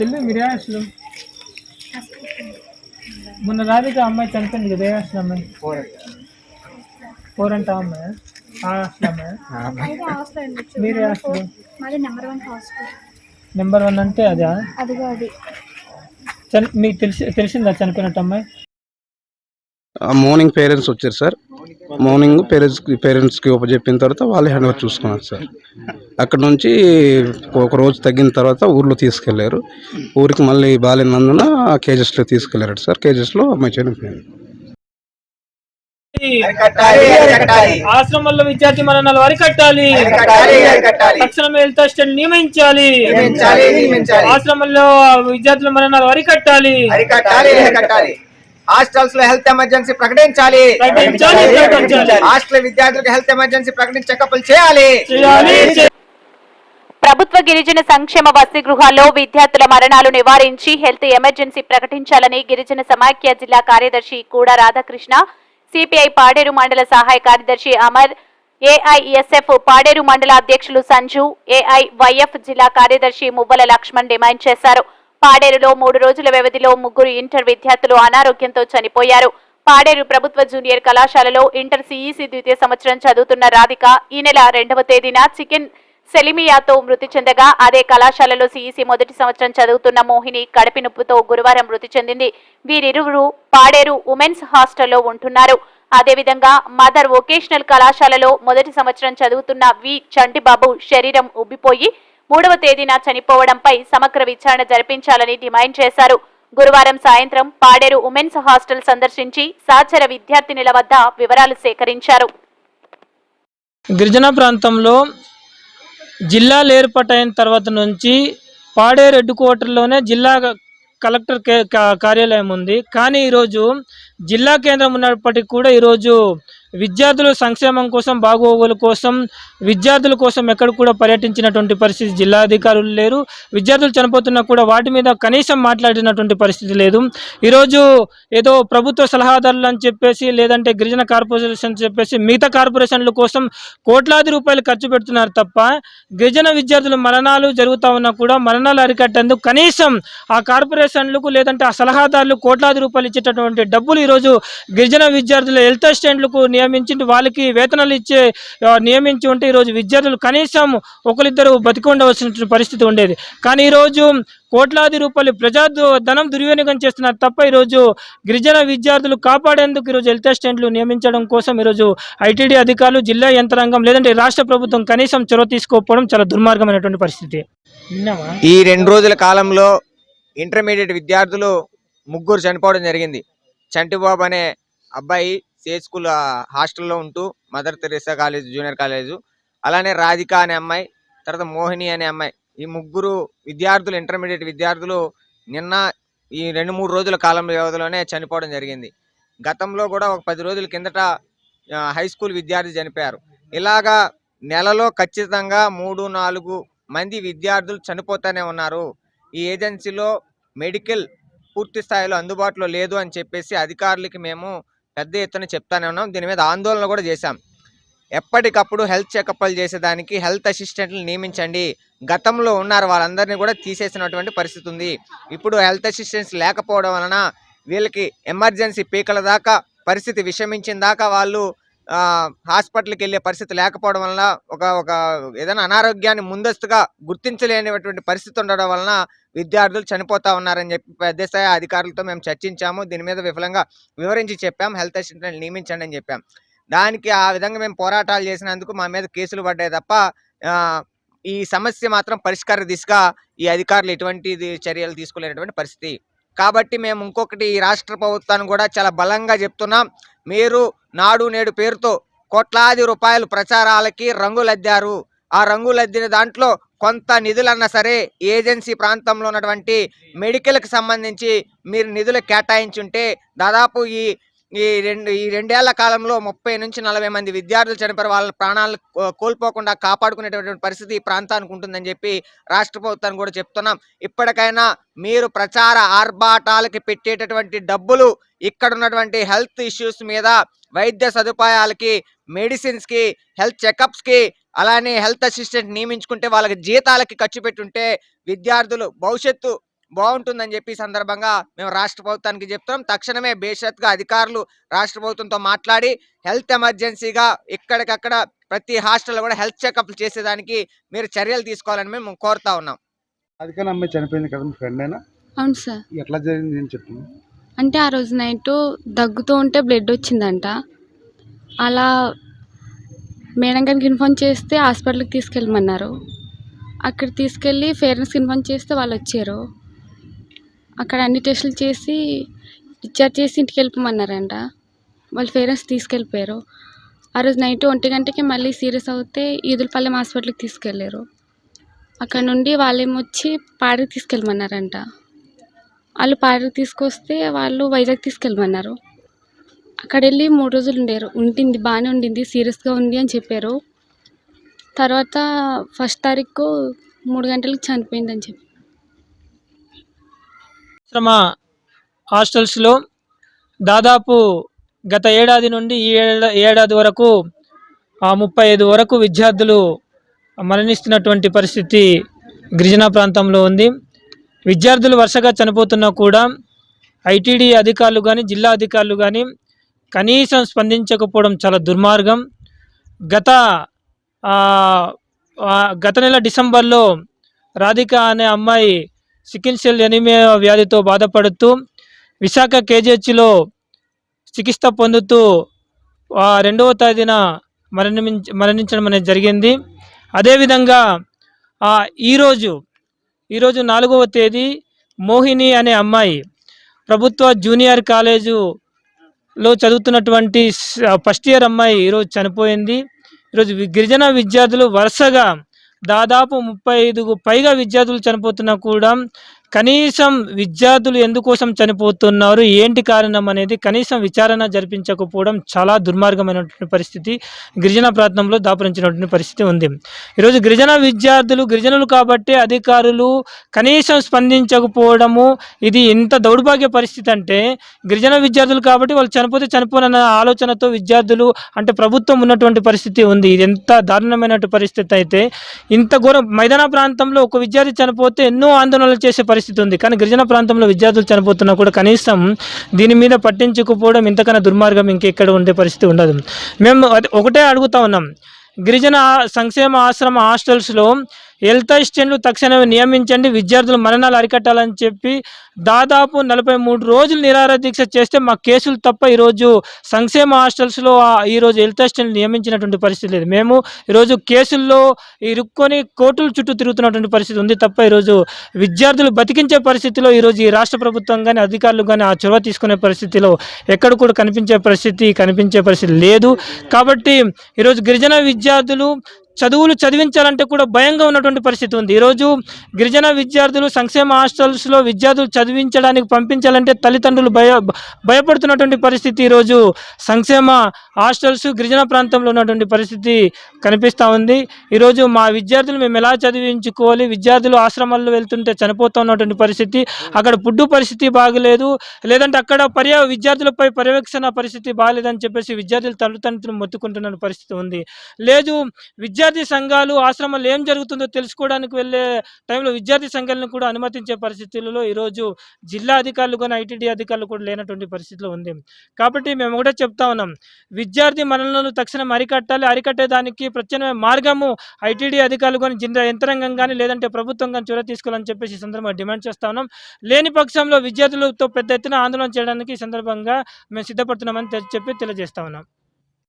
చెల్లి మీరు హాస్టల్ మొన్న రాధిక అమ్మాయి చనిపోయింది కదా హాస్టల్ అమ్మాయి? ఫోర్ అంటే అమ్మాయి మీరు hostel number one hostel. Number one అంటే అదా? అదిగో అది చని మీకు తెలిసి తెలిసిందా చనిపోయినట్టు అమ్మాయి? మార్నింగ్ పేరెంట్స్ వచ్చారు సార్. మార్నింగ్ పేరెంట్స్ పేరెంట్స్కి చెప్పిన తర్వాత వాళ్ళే హ్యాండ్ ఓవర్ చూసుకున్నారు సార్. అక్కడ నుంచి ఒక రోజు తగ్గిన తర్వాత ఊర్లో తీసుకెళ్ళారు. ఊరికి మళ్ళీ బాగాలేనందున కేజెస్లో తీసుకెళ్ళారు సార్. కేజెస్లో అమ్మాయి చనిపోయింది. ఆశ్రమంలో విద్యార్థి మరణాలు అరికట్టాలి తక్షణమే హెల్త్ అసిస్టెంట్ నియమించాలి. ఆశ్రమంలో విద్యార్థుల మరణాలు అరికట్టాలి అరికట్టాలి హాస్టల్స్లో హెల్త్ ఎమర్జెన్సీ ప్రకటించాలి. హాస్టల్ విద్యార్థులకు హెల్త్ ఎమర్జెన్సీ ప్రకటించి చెకప్లు చేయాలి. ప్రభుత్వ గిరిజన సంక్షేమ వసతి గృహాల్లో విద్యార్థుల మరణాలు నివారించి హెల్త్ ఎమర్జెన్సీ ప్రకటించాలని గిరిజన సమాఖ్య జిల్లా కార్యదర్శి కూడా రాధాకృష్ణ సిపిఐ పాడేరు మండల సహాయ కార్యదర్శి అమర్ ఏఐఎస్ఎఫ్ పాడేరు మండల అధ్యక్షులు సంజు ఏఐవైఎఫ్ జిల్లా కార్యదర్శి మువ్వల లక్ష్మణ్ డిమాండ్ చేశారు. పాడేరులో మూడు రోజుల వ్యవధిలో ముగ్గురు ఇంటర్ విద్యార్థులు అనారోగ్యంతో చనిపోయారు. పాడేరు ప్రభుత్వ జూనియర్ కళాశాలలో ఇంటర్ సిఈసి ద్వితీయ సంవత్సరం చదువుతున్న రాధిక ఈ నెల రెండవ తేదీన చికెన్ సెలిమియాతో మృతి చెందగా అదే కళాశాలలో సీఈసీ మొదటి సంవత్సరం చదువుతున్న మోహిని కడుపు నొప్పితో గురువారం మృతి చెందింది. వీరిరువురు పాడేరు ఉమెన్స్ హాస్టల్లో ఉంటున్నారు. అదేవిధంగా మదర్ వొకేషనల్ కళాశాలలో మొదటి సంవత్సరం చదువుతున్న వి చంటిబాబు శరీరం ఉబ్బిపోయి మూడవ తేదీన చనిపోవడంపై సమగ్ర విచారణ జరిపించాలని డిమాండ్ చేశారు. గురువారం సాయంత్రం పాడేరు ఉమెన్స్ హాస్టల్ సందర్శించి సహచర విద్యార్థినిల వద్ద వివరాలు సేకరించారు. గిరిజన ప్రాంతంలో జిల్లాలు ఏర్పాటైన తర్వాత నుంచి పాడేరు హెడ్ క్వార్టర్లోనే జిల్లా కలెక్టర్ కార్యాలయం ఉంది. కానీ ఈరోజు జిల్లా కేంద్రం ఉన్నప్పటికీ కూడా ఈరోజు విద్యార్థుల సంక్షేమం కోసం బాగోగుల కోసం విద్యార్థుల కోసం ఎక్కడ కూడా పర్యటించినటువంటి పరిస్థితి జిల్లా అధికారులు లేరు. విద్యార్థులు చనిపోతున్నా కూడా వాటి మీద కనీసం మాట్లాడినటువంటి పరిస్థితి లేదు. ఈరోజు ఏదో ప్రభుత్వ సలహాదారులు అని చెప్పేసి లేదంటే గిరిజన కార్పొరేషన్ అని చెప్పేసి మిగతా కార్పొరేషన్ల కోసం కోట్లాది రూపాయలు ఖర్చు పెడుతున్నారు తప్ప గిరిజన విద్యార్థుల మరణాలు జరుగుతూ ఉన్నా కూడా మరణాలు అరికట్టేందుకు కనీసం ఆ కార్పొరేషన్లకు లేదంటే ఆ సలహాదారులు కోట్లాది రూపాయలు ఇచ్చేటటువంటి డబ్బులు ఈరోజు గిరిజన విద్యార్థుల హెల్త్ అసిస్టెంట్లకు నియమించి వాళ్ళకి వేతనాలు ఇచ్చే నియమించి ఉంటే ఈరోజు విద్యార్థులు కనీసం ఒకరిద్దరు బతికి ఉండవలసిన పరిస్థితి ఉండేది. కానీ ఈరోజు కోట్లాది రూపాయలు ప్రజా ధనం దుర్వినియోగం చేస్తున్నారు తప్ప ఈరోజు గిరిజన విద్యార్థులు కాపాడేందుకు ఈరోజు హెల్త్ అసిస్టెంట్లు నియమించడం కోసం ఈరోజు ఐటీడీ అధికారులు జిల్లా యంత్రాంగం లేదంటే రాష్ట్ర ప్రభుత్వం కనీసం చొరవ తీసుకోకపోవడం చాలా దుర్మార్గమైనటువంటి పరిస్థితి. ఈ రెండు రోజుల కాలంలో ఇంటర్మీడియట్ విద్యార్థులు ముగ్గురు చనిపోవడం జరిగింది. చంటిబాబు అనే అబ్బాయి సే స్కూల్ హాస్టల్లో ఉంటూ Mother Teresa college junior college అలానే రాధిక అనే అమ్మాయి తర్వాత మోహిని అనే అమ్మాయి ఈ ముగ్గురు విద్యార్థులు ఇంటర్మీడియట్ విద్యార్థులు నిన్న ఈ రెండు మూడు రోజుల కాలం వ్యవధిలోనే చనిపోవడం జరిగింది. గతంలో కూడా ఒక పది రోజుల కిందట హై స్కూల్ విద్యార్థి చనిపోయారు. ఇలాగా నెలలో ఖచ్చితంగా మూడు నాలుగు మంది విద్యార్థులు చనిపోతూనే ఉన్నారు. ఈ ఏజెన్సీలో మెడికల్ పూర్తి స్థాయిలో అందుబాటులో లేదు అని చెప్పేసి అధికారులకి మేము పెద్ద ఎత్తున చెప్తానే ఉన్నాం. దీని మీద ఆందోళన కూడా చేశాం. ఎప్పటికప్పుడు హెల్త్ చెకప్లు చేసేదానికి హెల్త్ అసిస్టెంట్లు నియమించండి. గతంలో ఉన్నారు వాళ్ళందరినీ కూడా తీసేసినటువంటి పరిస్థితి ఉంది. ఇప్పుడు హెల్త్ అసిస్టెంట్స్ లేకపోవడం వలన వీళ్ళకి ఎమర్జెన్సీ పీకల దాకా పరిస్థితి విషమించిన దాకా వాళ్ళు హాస్పిటల్కి వెళ్ళే పరిస్థితి లేకపోవడం వలన ఒక ఒక ఏదైనా అనారోగ్యాన్ని ముందస్తుగా గుర్తించలేనటువంటి పరిస్థితి ఉండడం వలన విద్యార్థులు చనిపోతా ఉన్నారని చెప్పి పెద్ద స్థాయి అధికారులతో మేము చర్చించాము. దీని మీద విఫలంగా వివరించి చెప్పాం. హెల్త్ అసిస్టెంట్ నియమించండి అని చెప్పాం. దానికి ఆ విధంగా మేము పోరాటాలు చేసినందుకు మా మీద కేసులు పడ్డాయి తప్ప ఈ సమస్య మాత్రం పరిష్కార దిశగా ఈ అధికారులు ఎటువంటి చర్యలు తీసుకోలేనటువంటి పరిస్థితి కాబట్టి మేము ఇంకొకటి ఈ రాష్ట్ర ప్రభుత్వాన్ని కూడా చాలా బలంగా చెప్తున్నాం. మీరు నాడు నేడు పేరుతో కోట్లాది రూపాయలు ప్రచారాలకి రంగులద్దారు. ఆ రంగులద్దిన దాంట్లో కొంత నిధులన్నా సరే ఏజెన్సీ ప్రాంతంలో ఉన్నటువంటి మెడికల్కి సంబంధించి మీరు నిధులు కేటాయించుంటే దాదాపు ఈ ఈ రెండు ఈ రెండేళ్ళ కాలంలో ముప్పై నుంచి నలభై మంది విద్యార్థులు చనిపోయారు. వాళ్ళ ప్రాణాలు కోల్పోకుండా కాపాడుకునేటటువంటి పరిస్థితి ఈ ప్రాంతానికి ఉంటుందని చెప్పి రాష్ట్ర ప్రభుత్వాన్ని కూడా చెప్తున్నాం. ఇప్పటికైనా మీరు ప్రచార ఆర్భాటాలకి పెట్టేటటువంటి డబ్బులు ఇక్కడ ఉన్నటువంటి హెల్త్ ఇష్యూస్ మీద వైద్య సదుపాయాలకి మెడిసిన్స్కి హెల్త్ చెకప్స్కి అలానే హెల్త్ అసిస్టెంట్ నియమించుకుంటే వాళ్ళకి జీతాలకి ఖర్చు పెట్టుంటే విద్యార్థులు భవిష్యత్తు బాగుంటుందని చెప్పి ఈ సందర్భంగా మేము రాష్ట్ర ప్రభుత్వానికి చెప్తున్నాం. తక్షణమే బేషరత్గా అధికారులు రాష్ట్ర ప్రభుత్వంతో మాట్లాడి హెల్త్ ఎమర్జెన్సీగా ఎక్కడికక్కడ ప్రతి హాస్టల్లో కూడా హెల్త్ చెకప్ చేసేదానికి మీరు చర్యలు తీసుకోవాలని మేము కోరుతా ఉన్నాం. అది కానీ అమ్మాయి చనిపోయింది కదా మీ ఫ్రెండ్ అయినా అవును సార్. ఎట్లా జరిగింది? నేను చెప్పింది? అంటే ఆ రోజు నైట్ దగ్గుతూ ఉంటే బ్లడ్ వచ్చిందంట. అలా మేడం గారికి ఇన్ఫామ్ చేస్తే హాస్పిటల్కి తీసుకెళ్ళమన్నారు. అక్కడ తీసుకెళ్ళి ఫేరెన్స్కి ఇన్ఫామ్ చేస్తే వాళ్ళు వచ్చారు. అక్కడ అన్ని టెస్టులు చేసి డిశ్చార్జ్ చేసి ఇంటికి వెళ్ళిపోమన్నారంట. వాళ్ళ పేరెంట్స్ తీసుకెళ్ళిపోయారు. ఆ రోజు నైట్ ఒంటి గంటకి మళ్ళీ సీరియస్ అవుతే ఈదులపల్లెం హాస్పిటల్కి తీసుకెళ్ళారు. అక్కడ నుండి వాళ్ళేమొచ్చి పాడికి తీసుకెళ్ళమన్నారంట. వాళ్ళు పాడికి తీసుకొస్తే వాళ్ళు వైజాగ్ తీసుకెళ్ళమన్నారు. అక్కడ వెళ్ళి మూడు రోజులు ఉండేరు. ఉండింది బాగానే ఉండింది సీరియస్గా ఉంది అని చెప్పారు. తర్వాత ఫస్ట్ తారీఖు మూడు గంటలకు చనిపోయిందని చెప్పి ఆశ్రమ హాస్టల్స్లో దాదాపు గత ఏడాది నుండి ఈ ఏడా- ఏడాది వరకు ముప్పై ఐదు వరకు విద్యార్థులు మరణిస్తున్నటువంటి పరిస్థితి గిరిజన ప్రాంతంలో ఉంది. విద్యార్థులు వరుసగా చనిపోతున్నా కూడా ఐటీడీ అధికారులు కానీ జిల్లా అధికారులు కానీ కనీసం స్పందించకపోవడం చాలా దుర్మార్గం. గత గత నెల డిసెంబర్లో రాధిక అనే అమ్మాయి సికిల్ సెల్ ఎనిమియా వ్యాధితో బాధపడుతూ విశాఖ కేజీహెచ్లో చికిత్స పొందుతూ ఆ రెండవ తేదీన మరణించ మరణించడం అనేది జరిగింది. అదేవిధంగా ఈరోజు ఈరోజు నాలుగవ తేదీ మోహిని అనే అమ్మాయి ప్రభుత్వ జూనియర్ కాలేజులో చదువుతున్నటువంటి ఫస్ట్ ఇయర్ అమ్మాయి ఈరోజు చనిపోయింది. ఈరోజు గిరిజన విద్యార్థులు వరుసగా దాదాపు ముప్పై ఐదుకు పైగా విద్యార్థులు చనిపోతున్నా కూడా కనీసం విద్యార్థులు ఎందుకోసం చనిపోతున్నారు? ఏంటి కారణం అనేది కనీసం విచారణ జరిపించకపోవడం చాలా దుర్మార్గమైనటువంటి పరిస్థితి. గిరిజన ప్రాంతంలో దాపురించినటువంటి పరిస్థితి ఉంది. ఈరోజు గిరిజన విద్యార్థులు గిరిజనులు కాబట్టి అధికారులు కనీసం స్పందించకపోవడము ఇది ఇంత దౌర్భాగ్య పరిస్థితి అంటే గిరిజన విద్యార్థులు కాబట్టి వాళ్ళు చనిపోతే చనిపోనన్న ఆలోచనతో విద్యార్థులు అంటే ప్రభుత్వం ఉన్నటువంటి పరిస్థితి ఉంది. ఇది ఎంత దారుణమైనటువంటి పరిస్థితి అయితే. ఇంత ఘోరం మైదాన ప్రాంతంలో ఒక విద్యార్థి చనిపోతే ఎన్నో ఆందోళనలు చేసే పరిస్థితి పరిస్థితి ఉంది. కానీ గిరిజన ప్రాంతంలో విద్యార్థులు చనిపోతున్నా కూడా కనీసం దీని మీద పట్టించుకుపోవడం ఇంతకన్నా దుర్మార్గం. ఇంకెక్కడ ఉండే పరిస్థితి ఉండదు. మేము ఒకటే అడుగుతా ఉన్నాం. గిరిజన సంక్షేమ ఆశ్రమ హాస్టల్స్లో హెల్త్ అసిస్టెంట్లు తక్షణమే నియమించండి. విద్యార్థులు మరణాలు అరికట్టాలని చెప్పి దాదాపు నలభై మూడు రోజులు నిరాహార దీక్ష చేస్తే మా కేసులు తప్ప ఈరోజు సంక్షేమ హాస్టల్స్లో ఆ- ఈరోజు హెల్త్ అసిస్టెంట్ నియమించినటువంటి పరిస్థితి లేదు. మేము ఈరోజు కేసుల్లో ఇరుక్కొని కోర్టుల చుట్టూ తిరుగుతున్నటువంటి పరిస్థితి ఉంది తప్ప ఈరోజు విద్యార్థులు బతికించే పరిస్థితిలో ఈరోజు ఈ రాష్ట్ర ప్రభుత్వం కానీ అధికారులు కానీ ఆ చొరవ తీసుకునే పరిస్థితిలో ఎక్కడ కూడా కనిపించే పరిస్థితి కనిపించే పరిస్థితి లేదు. కాబట్టి ఈరోజు గిరిజన విద్య విద్యార్థులు చదువులు చదివించాలంటే కూడా భయంగా ఉన్నటువంటి పరిస్థితి ఉంది. ఈరోజు గిరిజన విద్యార్థులు సంక్షేమ హాస్టల్స్లో విద్యార్థులు చదివించడానికి పంపించాలంటే తల్లిదండ్రులు భయ భయపడుతున్నటువంటి పరిస్థితి ఈరోజు. సంక్షేమ హాస్టల్స్ గిరిజన ప్రాంతంలో ఉన్నటువంటి పరిస్థితి కనిపిస్తూ ఉంది. ఈరోజు మా విద్యార్థులు మేము ఎలా చదివించుకోవాలి? విద్యార్థులు ఆశ్రమాల్లో వెళ్తుంటే చనిపోతూ ఉన్నటువంటి పరిస్థితి. అక్కడ ఫుడ్ పరిస్థితి బాగలేదు. లేదంటే అక్కడ పర్య విద్యార్థులపై పర్యవేక్షణ పరిస్థితి బాగలేదని చెప్పేసి విద్యార్థులు తల్లిదండ్రులు మొత్తుకుంటున్న పరిస్థితి ఉంది. లేదు విద్యార్థి సంఘాలు ఆశ్రమాలు ఏం జరుగుతుందో తెలుసుకోవడానికి వెళ్ళే టైంలో విద్యార్థి సంఘాలను కూడా అనుమతించే పరిస్థితులలో ఈరోజు జిల్లా అధికారులు కానీ ఐటీడీ అధికారులు కూడా లేనటువంటి పరిస్థితిలో ఉంది. కాబట్టి మేము కూడా చెప్తా ఉన్నాం. విద్యార్థి మరణాలను తక్షణం అరికట్టాలి. అరికట్టేదానికి ప్రత్యామ్నాయ మార్గము ఐటీడీ అధికారులు కానీ జిల్లా యంత్రాంగం కానీ లేదంటే ప్రభుత్వం కానీ చొరవ తీసుకోవాలని చెప్పేసి ఈ సందర్భంగా డిమాండ్ చేస్తా ఉన్నాం. లేని పక్షంలో విద్యార్థులతో పెద్ద ఎత్తున ఆందోళన చేయడానికి ఈ సందర్భంగా మేము సిద్ధపడుతున్నామని చెప్పి తెలియజేస్తా ఉన్నాం.